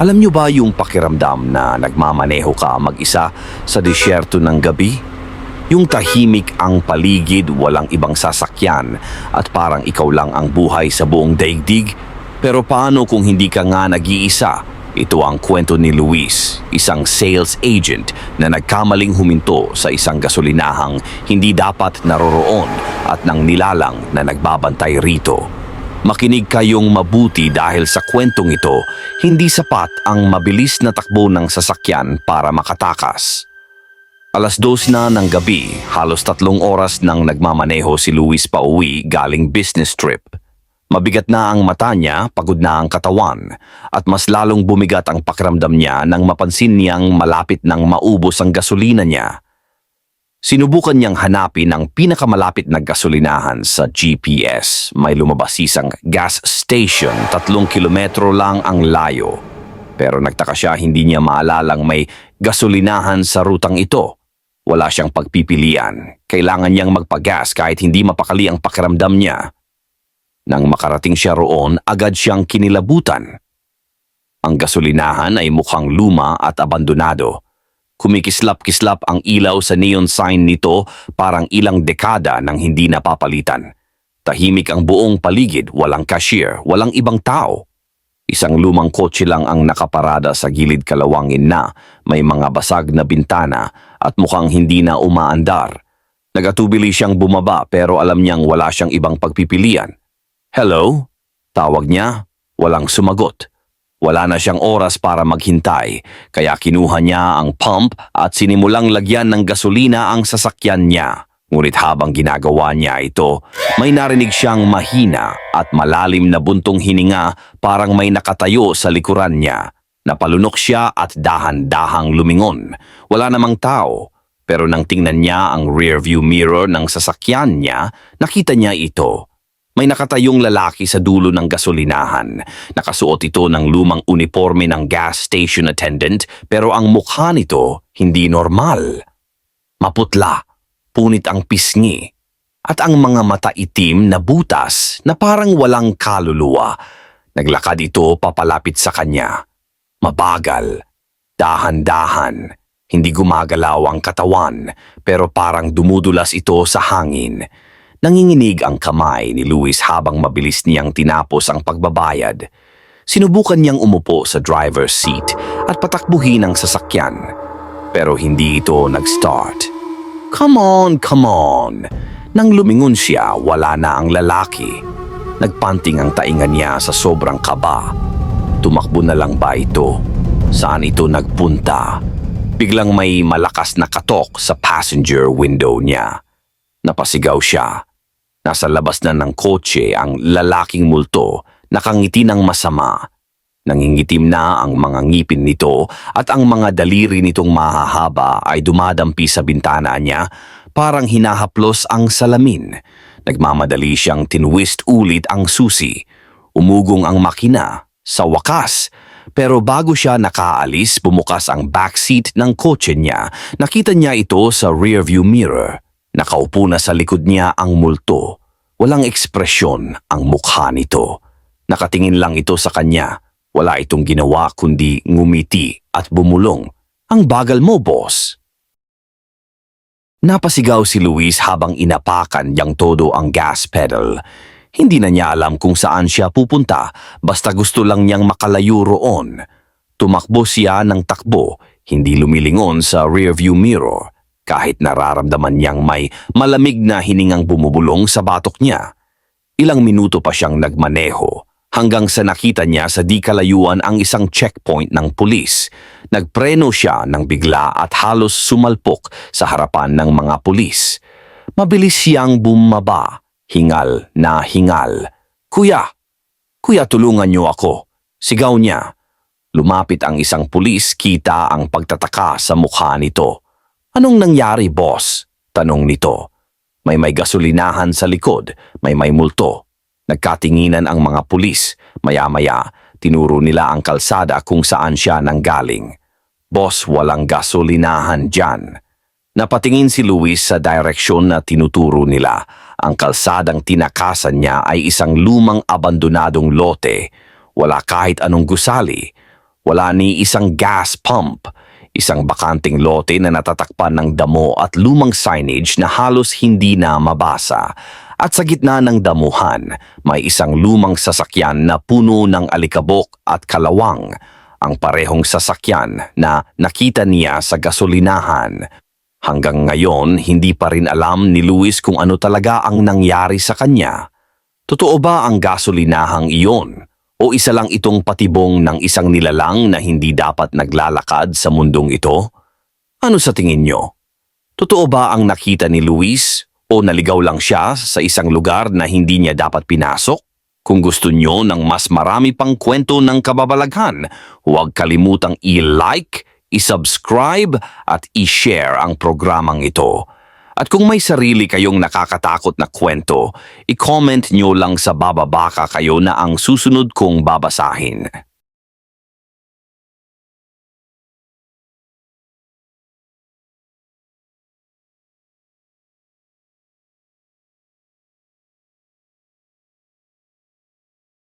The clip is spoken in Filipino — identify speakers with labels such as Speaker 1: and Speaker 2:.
Speaker 1: Alam nyo ba yung pakiramdam na nagmamaneho ka mag-isa sa disyerto ng gabi? Yung tahimik ang paligid, walang ibang sasakyan at parang ikaw lang ang buhay sa buong daigdig? Pero paano kung hindi ka nga nag-iisa? Ito ang kwento ni Luis, isang sales agent na nagkamaling huminto sa isang gasolinahang hindi dapat naroroon at ng nilalang na nagbabantay rito. Makinig kayong mabuti dahil sa kwentong ito, hindi sapat ang mabilis na takbo ng sasakyan para makatakas. Alas dos na ng gabi, halos tatlong oras nang nagmamaneho si Luis pauwi galing business trip. Mabigat na ang mata niya, pagod na ang katawan, at mas lalong bumigat ang pakiramdam niya nang mapansin niyang malapit nang maubos ang gasolina niya. Sinubukan niyang hanapin ang pinakamalapit na gasolinahan sa GPS. May lumabas isang gas station, tatlong kilometro lang ang layo. Pero nagtaka siya hindi niya maalalang may gasolinahan sa rutang ito. Wala siyang pagpipilian. Kailangan niyang magpagas kahit hindi mapakali ang pakiramdam niya. Nang makarating siya roon, agad siyang kinilabutan. Ang gasolinahan ay mukhang luma at abandonado. Kumikislap-kislap ang ilaw sa neon sign nito parang ilang dekada nang hindi napapalitan. Tahimik ang buong paligid, walang cashier, walang ibang tao. Isang lumang kotse lang ang nakaparada sa gilid kalawangin na may mga basag na bintana at mukhang hindi na umaandar. Nagatubili siyang bumaba pero alam niyang wala siyang ibang pagpipilian. Hello? Tawag niya, walang sumagot. Wala na siyang oras para maghintay, kaya kinuha niya ang pump at sinimulang lagyan ng gasolina ang sasakyan niya. Ngunit habang ginagawa niya ito, may narinig siyang mahina at malalim na buntong hininga parang may nakatayo sa likuran niya. Napalunok siya at dahan-dahang lumingon. Wala namang tao, pero nang tingnan niya ang rearview mirror ng sasakyan niya, nakita niya ito. May nakatayong lalaki sa dulo ng gasolinahan. Nakasuot ito ng lumang uniforme ng gas station attendant pero ang mukha nito hindi normal. Maputla, punit ang pisngi, at ang mga mata itim na butas na parang walang kaluluwa. Naglakad ito papalapit sa kanya. Mabagal, dahan-dahan, hindi gumagalaw ang katawan pero parang dumudulas ito sa hangin. Nanginginig ang kamay ni Luis habang mabilis niyang tinapos ang pagbabayad. Sinubukan niyang umupo sa driver's seat at patakbuhin ang sasakyan. Pero hindi ito nag-start. Come on, come on! Nang lumingon siya, wala na ang lalaki. Nagpanting ang taingan niya sa sobrang kaba. Tumakbo na lang ba ito? Saan ito nagpunta? Biglang may malakas na katok sa passenger window niya. Napasigaw siya. Nasa labas na ng kotse ang lalaking multo, nakangiti ng masama. Nangingitim na ang mga ngipin nito at ang mga daliri nitong mahahaba ay dumadampi sa bintana niya parang hinahaplos ang salamin. Nagmamadali siyang tinwist ulit ang susi. Umugong ang makina. Sa wakas, pero bago siya nakaalis, bumukas ang backseat ng kotse niya. Nakita niya ito sa rearview mirror. Nakaupo na sa likod niya ang multo. Walang ekspresyon ang mukha nito. Nakatingin lang ito sa kanya. Wala itong ginawa kundi ngumiti at bumulong. Ang bagal mo, boss. Napasigaw si Luis habang inapakan yang todo ang gas pedal. Hindi na niya alam kung saan siya pupunta basta gusto lang niyang makalayo roon. Tumakbo siya ng takbo, hindi lumilingon sa rearview mirror kahit nararamdaman niyang may malamig na hiningang bumubulong sa batok niya. Ilang minuto pa siyang nagmaneho hanggang sa nakita niya sa di kalayuan ang isang checkpoint ng pulis. Nagpreno siya ng bigla at halos sumalpok sa harapan ng mga pulis. Mabilis siyang bumaba, hingal na hingal. Kuya! Kuya, tulungan niyo ako. Sigaw niya. Lumapit ang isang pulis, kita ang pagtataka sa mukha nito. Anong nangyari, boss? Tanong nito. May may gasolinahan sa likod, may may multo. Nagkatinginan ang mga pulis. Maya-maya, tinuro nila ang kalsada kung saan siya nanggaling. Boss, walang gasolinahan dyan. Napatingin si Luis sa direksyon na tinuturo nila. Ang kalsadang tinakasan niya ay isang lumang abandonadong lote. Wala kahit anong gusali. Wala ni isang gas pump, isang bakanting lote na natatakpan ng damo at lumang signage na halos hindi na mabasa. At sa gitna ng damuhan, may isang lumang sasakyan na puno ng alikabok at kalawang, ang parehong sasakyan na nakita niya sa gasolinahan. Hanggang ngayon, hindi pa rin alam ni Luis kung ano talaga ang nangyari sa kanya. Totoo ba ang gasolinahang iyon? O isa lang itong patibong ng isang nilalang na hindi dapat naglalakad sa mundong ito? Ano sa tingin nyo? Totoo ba ang nakita ni Luis o naligaw lang siya sa isang lugar na hindi niya dapat pinasok? Kung gusto nyo ng mas marami pang kwento ng kababalaghan, huwag kalimutang i-like, i-subscribe at i-share ang programang ito. At kung may sarili kayong nakakatakot na kwento, i-comment nyo lang sa bababa ka kayo na ang susunod kong babasahin.